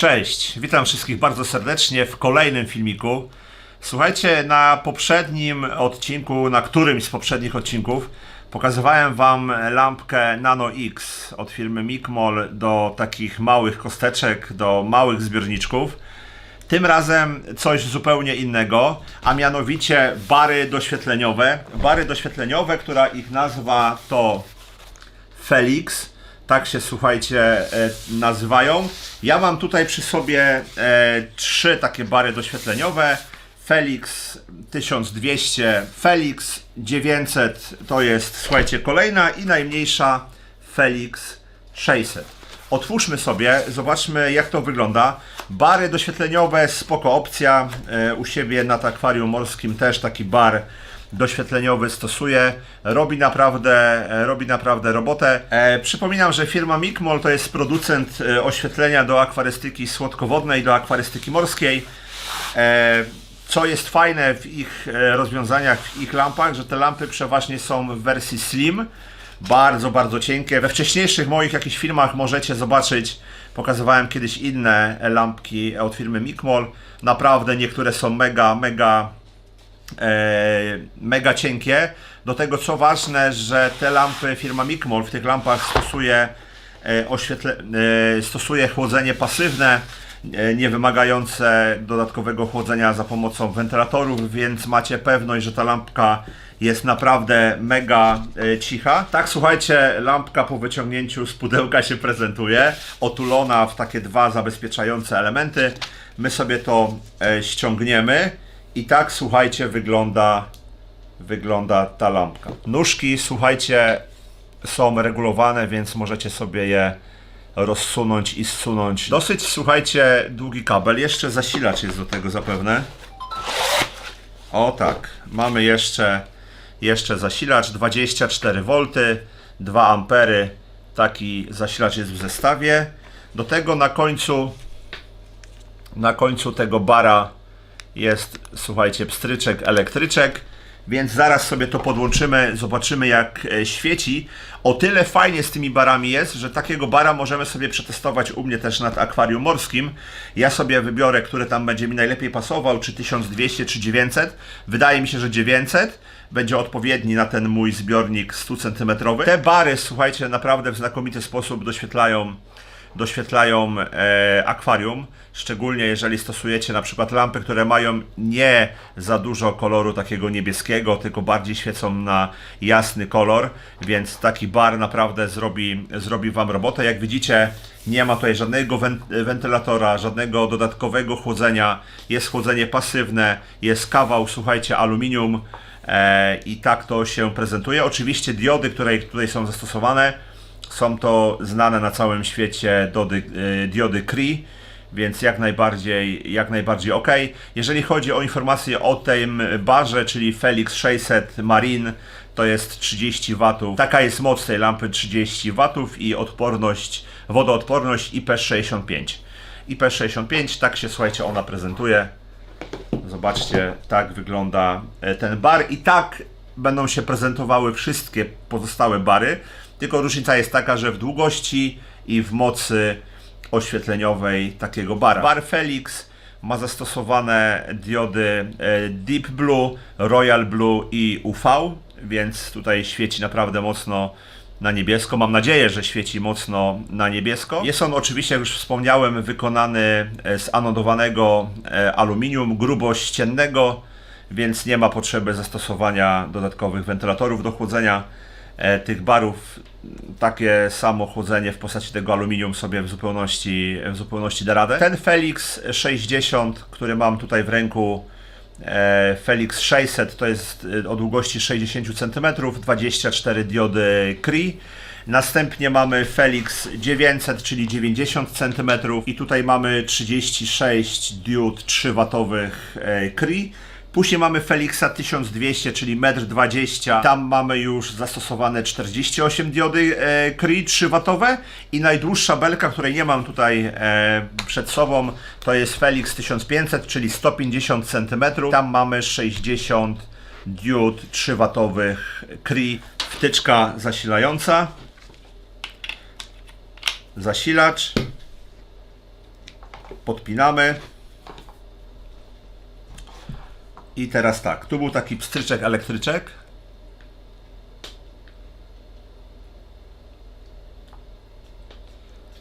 Cześć, witam wszystkich bardzo serdecznie w kolejnym filmiku. Słuchajcie, na poprzednim odcinku, na którymś z poprzednich odcinków, pokazywałem Wam lampkę Nano X od firmy Micmol do takich małych kosteczek, do małych zbiorniczków. Tym razem coś zupełnie innego, a mianowicie bary doświetleniowe. Bary doświetleniowe, która ich nazwa to Felix. Tak się słuchajcie e, nazywają. Ja mam tutaj przy sobie e, trzy takie bary doświetleniowe. Felix 1200, Felix 900 to jest słuchajcie kolejna i najmniejsza Felix 600. Otwórzmy sobie, zobaczmy jak to wygląda. Bary doświetleniowe, spoko opcja. E, u siebie nad akwarium morskim też taki bar doświetleniowy stosuje. Robi naprawdę, e, robi naprawdę robotę. E, przypominam, że firma Micmol to jest producent e, oświetlenia do akwarystyki słodkowodnej, do akwarystyki morskiej. Co jest fajne w ich rozwiązaniach, w ich lampach, że te lampy przeważnie są w wersji slim. Bardzo, bardzo cienkie. We wcześniejszych moich jakichś filmach możecie zobaczyć, pokazywałem kiedyś inne lampki od firmy Micmol. Naprawdę niektóre są mega, mega mega cienkie. Do tego co ważne, że te lampy firma Micmol w tych lampach stosuje e, oświetle, e, stosuje chłodzenie pasywne, e, nie wymagające dodatkowego chłodzenia za pomocą wentylatorów, więc macie pewność, że ta lampka jest naprawdę mega e, cicha. Tak, słuchajcie, lampka po wyciągnięciu z pudełka się prezentuje, otulona w takie dwa zabezpieczające elementy. My sobie to e, ściągniemy i tak, słuchajcie, wygląda, wygląda ta lampka. Nóżki, słuchajcie, są regulowane, więc możecie sobie je rozsunąć i zsunąć. Dosyć, słuchajcie, długi kabel. Jeszcze zasilacz jest do tego zapewne. O tak, mamy jeszcze, jeszcze zasilacz 24V, 2 ampery. Taki zasilacz jest w zestawie. Do tego na końcu na końcu tego bara jest, słuchajcie, pstryczek, elektryczek, więc zaraz sobie to podłączymy, zobaczymy jak e, świeci. O tyle fajnie z tymi barami jest, że takiego bara możemy sobie przetestować u mnie też nad akwarium morskim. Ja sobie wybiorę, który tam będzie mi najlepiej pasował, czy 1200, czy 900. Wydaje mi się, że 900 będzie odpowiedni na ten mój zbiornik 100 cm. Te bary, słuchajcie, naprawdę w znakomity sposób doświetlają doświetlają e, akwarium, szczególnie jeżeli stosujecie na przykład lampy, które mają nie za dużo koloru takiego niebieskiego, tylko bardziej świecą na jasny kolor, więc taki bar naprawdę zrobi, zrobi Wam robotę. Jak widzicie, nie ma tutaj żadnego wen- wentylatora, żadnego dodatkowego chłodzenia, jest chłodzenie pasywne, jest kawał, słuchajcie, aluminium e, i tak to się prezentuje. Oczywiście diody, które tutaj są zastosowane, są to znane na całym świecie dody, y, diody Cree, więc jak najbardziej, jak najbardziej ok. Jeżeli chodzi o informacje o tym barze, czyli Felix 600 Marine, to jest 30 W. Taka jest moc tej lampy 30 W i odporność, wodoodporność IP65. IP65, tak się słuchajcie, ona prezentuje. Zobaczcie, tak wygląda e, ten bar i tak będą się prezentowały wszystkie pozostałe bary. Tylko różnica jest taka, że w długości i w mocy oświetleniowej takiego bara. Bar Felix ma zastosowane diody e, Deep Blue, Royal Blue i UV, więc tutaj świeci naprawdę mocno na niebiesko. Mam nadzieję, że świeci mocno na niebiesko. Jest on oczywiście, jak już wspomniałem, wykonany e, z anodowanego e, aluminium grubościennego, więc nie ma potrzeby zastosowania dodatkowych wentylatorów do chłodzenia tych barów. Takie samo chłodzenie w postaci tego aluminium sobie w zupełności, w zupełności da radę. Ten Felix 60, który mam tutaj w ręku, e, Felix 600 to jest e, o długości 60 cm, 24 diody Cree. Następnie mamy Felix 900, czyli 90 cm i tutaj mamy 36 diod 3W Cree. Później mamy Felixa 1200, czyli 1,20 m. Tam mamy już zastosowane 48 diody e, Cree 3W i najdłuższa belka, której nie mam tutaj e, przed sobą, to jest Felix 1500, czyli 150 cm. Tam mamy 60 diod 3W Cree, wtyczka zasilająca, zasilacz podpinamy. I teraz tak, tu był taki pstryczek elektryczek.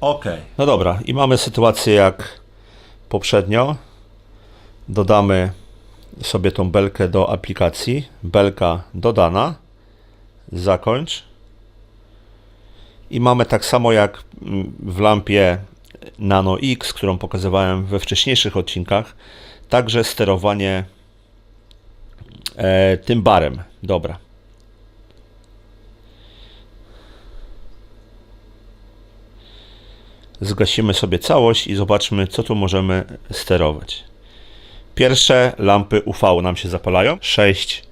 Ok. No dobra, i mamy sytuację jak poprzednio. Dodamy sobie tą belkę do aplikacji. Belka dodana. Zakończ. I mamy tak samo jak mm, w lampie Nano X, którą pokazywałem we wcześniejszych odcinkach, także sterowanie e, tym barem. Dobra. Zgasimy sobie całość i zobaczmy, co tu możemy sterować. Pierwsze lampy UV nam się zapalają. 6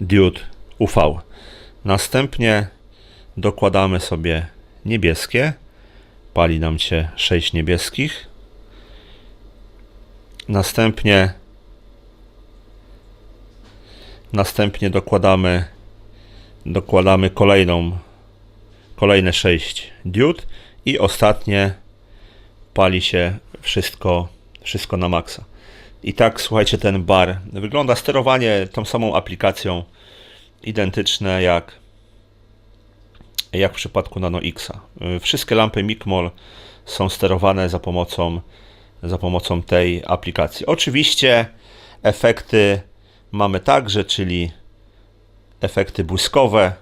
diod UV. Następnie dokładamy sobie niebieskie. Pali nam się 6 niebieskich. Następnie następnie dokładamy dokładamy kolejną kolejne 6 diod i ostatnie pali się wszystko wszystko na maksa. I tak słuchajcie ten bar wygląda sterowanie tą samą aplikacją identyczne jak jak w przypadku Nano Xa. Wszystkie lampy Micmol są sterowane za pomocą, za pomocą tej aplikacji. Oczywiście efekty mamy także, czyli efekty błyskowe.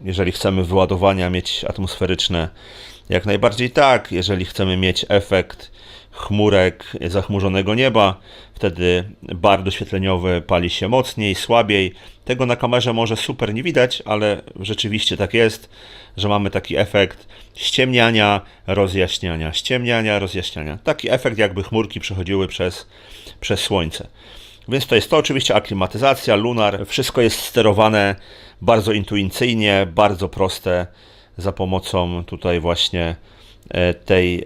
Jeżeli chcemy wyładowania mieć atmosferyczne, jak najbardziej tak. Jeżeli chcemy mieć efekt chmurek zachmurzonego nieba, wtedy bar doświetleniowy pali się mocniej, słabiej. Tego na kamerze może super nie widać, ale rzeczywiście tak jest, że mamy taki efekt ściemniania, rozjaśniania, ściemniania, rozjaśniania. Taki efekt jakby chmurki przechodziły przez, przez słońce. Więc to jest to oczywiście aklimatyzacja, lunar, wszystko jest sterowane bardzo intuicyjnie, bardzo proste za pomocą tutaj właśnie e, tej e,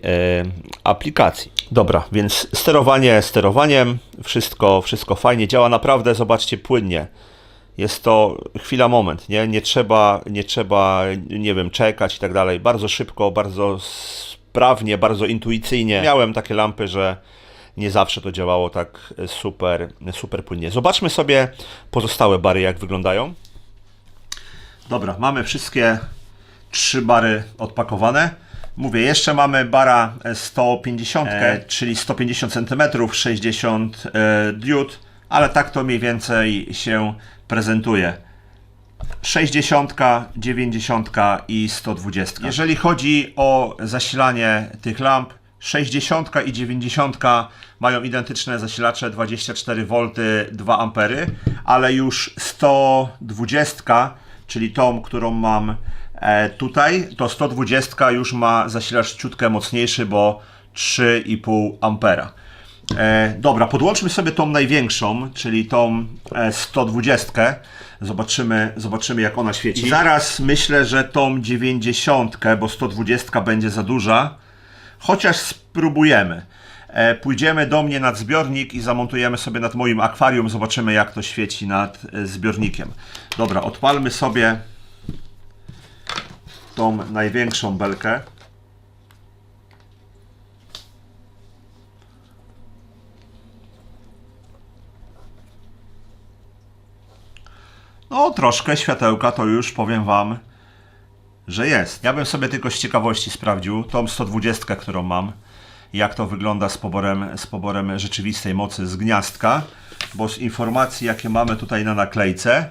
aplikacji. Dobra, więc sterowanie sterowaniem, wszystko, wszystko fajnie działa, naprawdę zobaczcie płynnie. Jest to chwila, moment, nie? Nie trzeba, nie trzeba, nie wiem, czekać i tak dalej. Bardzo szybko, bardzo sprawnie, bardzo intuicyjnie. Miałem takie lampy, że nie zawsze to działało tak super, super płynnie. Zobaczmy sobie pozostałe bary, jak wyglądają. Dobra, mamy wszystkie trzy bary odpakowane. Mówię, jeszcze mamy bara 150, e, czyli 150 cm, 60 e, diod, ale tak to mniej więcej się prezentuje. 60, 90 i 120. Jeżeli chodzi o zasilanie tych lamp, 60 i 90 mają identyczne zasilacze 24V 2 A, ale już 120, czyli tą, którą mam e, tutaj, to 120 już ma zasilacz ciutkę mocniejszy, bo 3,5 ampera. E, dobra, podłączmy sobie tą największą, czyli tą e, 120. Zobaczymy, zobaczymy jak ona świeci. I zaraz myślę, że tą 90, bo 120 będzie za duża. Chociaż spróbujemy. E, pójdziemy do mnie nad zbiornik i zamontujemy sobie nad moim akwarium. Zobaczymy jak to świeci nad e, zbiornikiem. Dobra, odpalmy sobie tą największą belkę. No, troszkę światełka to już powiem Wam, że jest. Ja bym sobie tylko z ciekawości sprawdził tą 120, którą mam, jak to wygląda z poborem, z poborem rzeczywistej mocy z gniazdka, bo z informacji, jakie mamy tutaj na naklejce,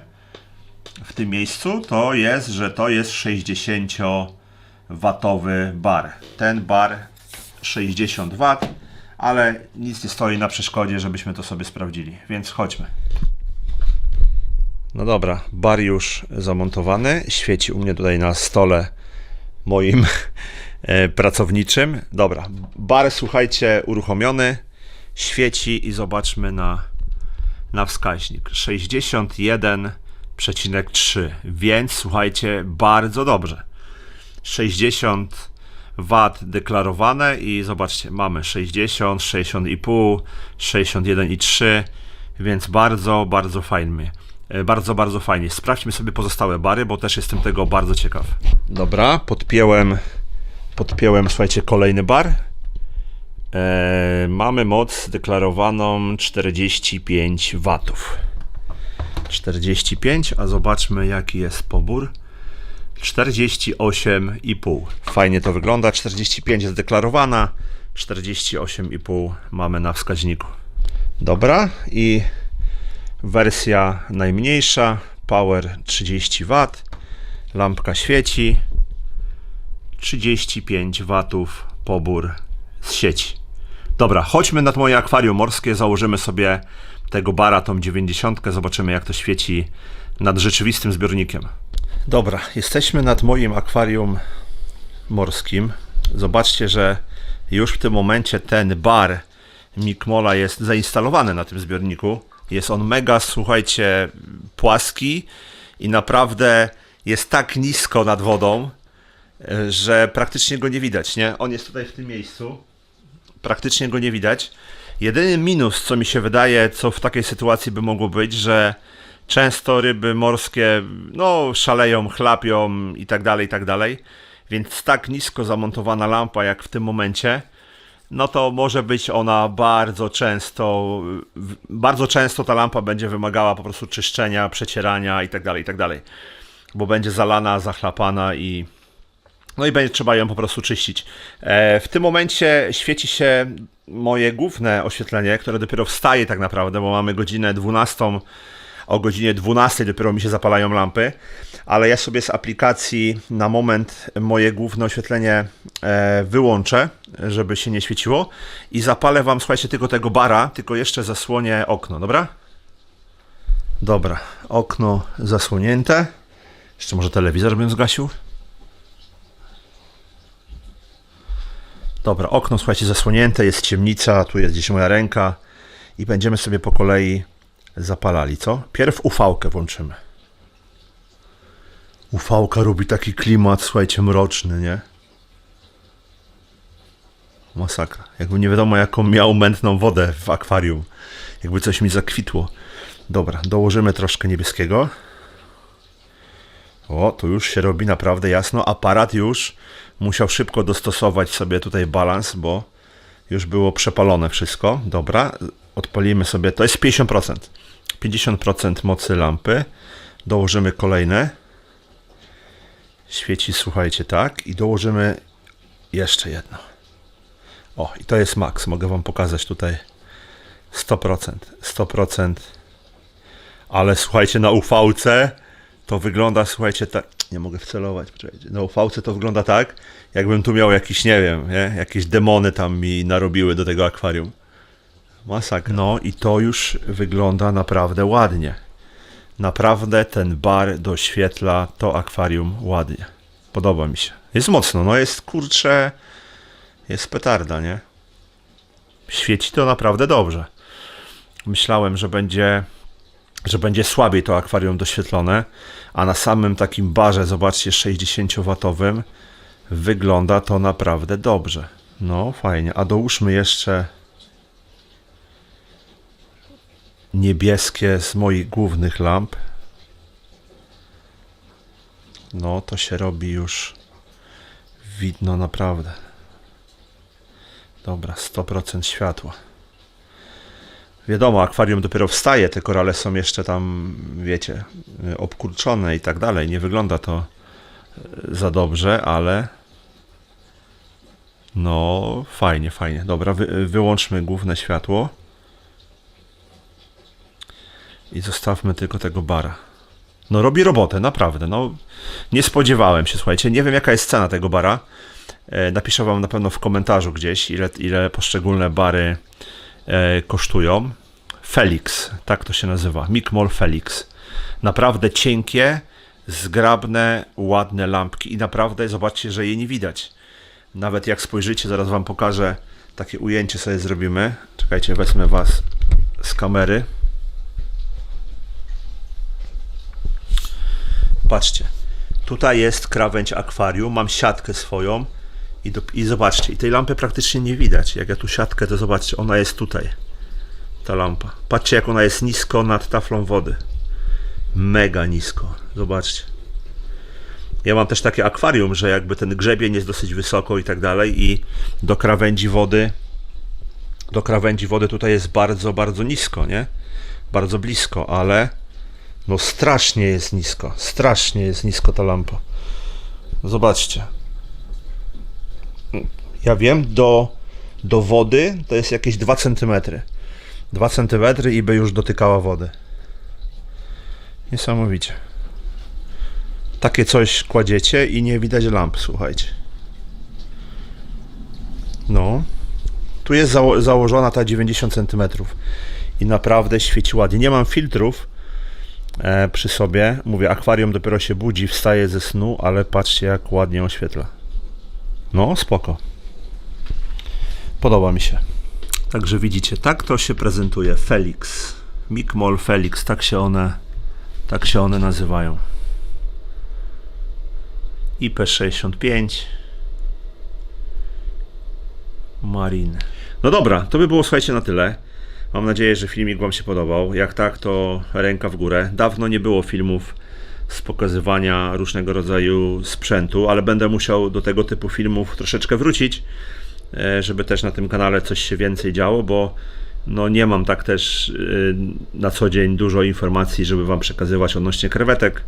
w tym miejscu, to jest, że to jest 60-watowy bar. Ten bar 60 W, ale nic nie stoi na przeszkodzie, żebyśmy to sobie sprawdzili, więc chodźmy. No dobra, bar już zamontowany. Świeci u mnie tutaj na stole moim e, pracowniczym. Dobra, bar słuchajcie, uruchomiony. Świeci i zobaczmy na, na wskaźnik. 61,3. Więc słuchajcie, bardzo dobrze. 60 W deklarowane i zobaczcie, mamy 60, 60,5, 61,3, więc bardzo, bardzo fajnie. E, Bardzo, bardzo fajnie. Sprawdźmy sobie pozostałe bary, bo też jestem tego bardzo ciekaw. Dobra, podpięłem, podpięłem, słuchajcie, kolejny bar. E, mamy moc deklarowaną 45 watów. 45, a zobaczmy jaki jest pobór. 48,5. Fajnie to wygląda. 45 jest deklarowana, 48,5 mamy na wskaźniku. Dobra, i wersja najmniejsza, power 30 W, lampka świeci, 35 watów pobór z sieci. Dobra, chodźmy nad moje akwarium morskie, założymy sobie tego bara, tą 90, zobaczymy jak to świeci nad rzeczywistym zbiornikiem. Dobra, jesteśmy nad moim akwarium morskim. Zobaczcie, że już w tym momencie ten bar Mikmola jest zainstalowany na tym zbiorniku. Jest on mega, słuchajcie, płaski i naprawdę jest tak nisko nad wodą, e, że praktycznie go nie widać, nie? On jest tutaj w tym miejscu. Praktycznie go nie widać. Jedyny minus, co mi się wydaje, co w takiej sytuacji by mogło być, że często ryby morskie, no, szaleją, chlapią i tak dalej, i tak dalej. Więc tak nisko zamontowana lampa, jak w tym momencie, no to może być ona bardzo często, bardzo często ta lampa będzie wymagała po prostu czyszczenia, przecierania i tak dalej, i tak. Bo będzie zalana, zachlapana i no i będzie trzeba ją po prostu czyścić. E, w tym momencie świeci się moje główne oświetlenie, które dopiero wstaje tak naprawdę, bo mamy godzinę 12. O godzinie 12 dopiero mi się zapalają lampy, ale ja sobie z aplikacji na moment moje główne oświetlenie e, wyłączę, żeby się nie świeciło i zapalę wam, słuchajcie, tylko tego bara, tylko jeszcze zasłonię okno, dobra? Dobra, okno zasłonięte. Jeszcze może telewizor bym zgasił? Dobra, okno, słuchajcie, zasłonięte, jest ciemnica, tu jest gdzieś moja ręka i będziemy sobie po kolei zapalali, co? Pierw ufałkę włączymy. Ufałka robi taki klimat, słuchajcie, mroczny, nie? Masakra. Jakby nie wiadomo, jaką miał mętną wodę w akwarium. Jakby coś mi zakwitło. Dobra, dołożymy troszkę niebieskiego. O, tu już się robi naprawdę jasno. Aparat już musiał szybko dostosować sobie tutaj balans, bo już było przepalone wszystko. Dobra, odpalimy sobie. To jest 50%. 50% mocy lampy. Dołożymy kolejne. Świeci, słuchajcie, tak. I dołożymy jeszcze jedno. O, i to jest maks. Mogę Wam pokazać tutaj 100%. 100%. Ale słuchajcie, na UV-ce to wygląda, słuchajcie, tak. Nie mogę wcelować, poczekajcie. Na UV-ce to wygląda tak, jakbym tu miał jakiś, nie wiem, nie? jakieś demony tam mi narobiły do tego akwarium. Masakra. No i to już wygląda naprawdę ładnie. Naprawdę ten bar doświetla to akwarium ładnie. Podoba mi się. Jest mocno, no jest kurcze, jest petarda, nie? Świeci to naprawdę dobrze. Myślałem, że będzie że będzie słabiej to akwarium doświetlone, a na samym takim barze, zobaczcie, 60-watowym, wygląda to naprawdę dobrze. No, fajnie. A dołóżmy jeszcze niebieskie z moich głównych lamp. No, to się robi już widno naprawdę. Dobra, 100% światła. Wiadomo, akwarium dopiero wstaje, te korale są jeszcze tam, wiecie, obkurczone i tak dalej. Nie wygląda to y, za dobrze, ale no fajnie, fajnie. Dobra, wy, wyłączmy główne światło i zostawmy tylko tego bara. No robi robotę, naprawdę. No, nie spodziewałem się, słuchajcie. Nie wiem jaka jest cena tego bara. E, Napiszę wam na pewno w komentarzu gdzieś, ile, ile poszczególne bary e, kosztują. Felix, tak to się nazywa. Micmol Felix. Naprawdę cienkie, zgrabne, ładne lampki i naprawdę zobaczcie, że je nie widać. Nawet jak spojrzycie, zaraz wam pokażę, takie ujęcie sobie zrobimy. Czekajcie, wezmę was z kamery. Patrzcie, tutaj jest krawędź akwarium, mam siatkę swoją i, do, i zobaczcie, i tej lampy praktycznie nie widać. Jak ja tu siatkę, to zobaczcie, ona jest tutaj, ta lampa. Patrzcie, jak ona jest nisko nad taflą wody. Mega nisko, zobaczcie. Ja mam też takie akwarium, że jakby ten grzebień jest dosyć wysoko i tak dalej i do krawędzi wody do krawędzi wody tutaj jest bardzo, bardzo nisko, nie? Bardzo blisko, ale no strasznie jest nisko. Strasznie jest nisko ta lampa. Zobaczcie. Ja wiem, do, do wody to jest jakieś 2 cm. 2 cm i by już dotykała wody. Niesamowicie. Takie coś kładziecie i nie widać lamp, słuchajcie. No. Tu jest zało- założona ta 90 cm i naprawdę świeci ładnie. Nie mam filtrów e, przy sobie. Mówię, akwarium dopiero się budzi, wstaje ze snu, ale patrzcie jak ładnie oświetla. No, spoko. Podoba mi się. Także widzicie, tak to się prezentuje Felix. Micmol Felix, tak się one, tak się one nazywają. IP65 Marine. No dobra, to by było słuchajcie na tyle. Mam nadzieję, że filmik Wam się podobał. Jak tak, to ręka w górę. Dawno nie było filmów z pokazywania różnego rodzaju sprzętu, ale będę musiał do tego typu filmów troszeczkę wrócić, e, żeby też na tym kanale coś się więcej działo, bo no nie mam tak też y, na co dzień dużo informacji, żeby Wam przekazywać odnośnie krewetek,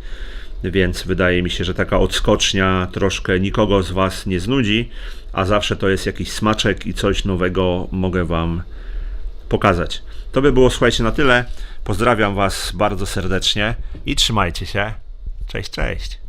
więc wydaje mi się, że taka odskocznia troszkę nikogo z Was nie znudzi, a zawsze to jest jakiś smaczek i coś nowego mogę Wam pokazać. To by było, słuchajcie, na tyle. Pozdrawiam Was bardzo serdecznie i trzymajcie się. Cześć, cześć.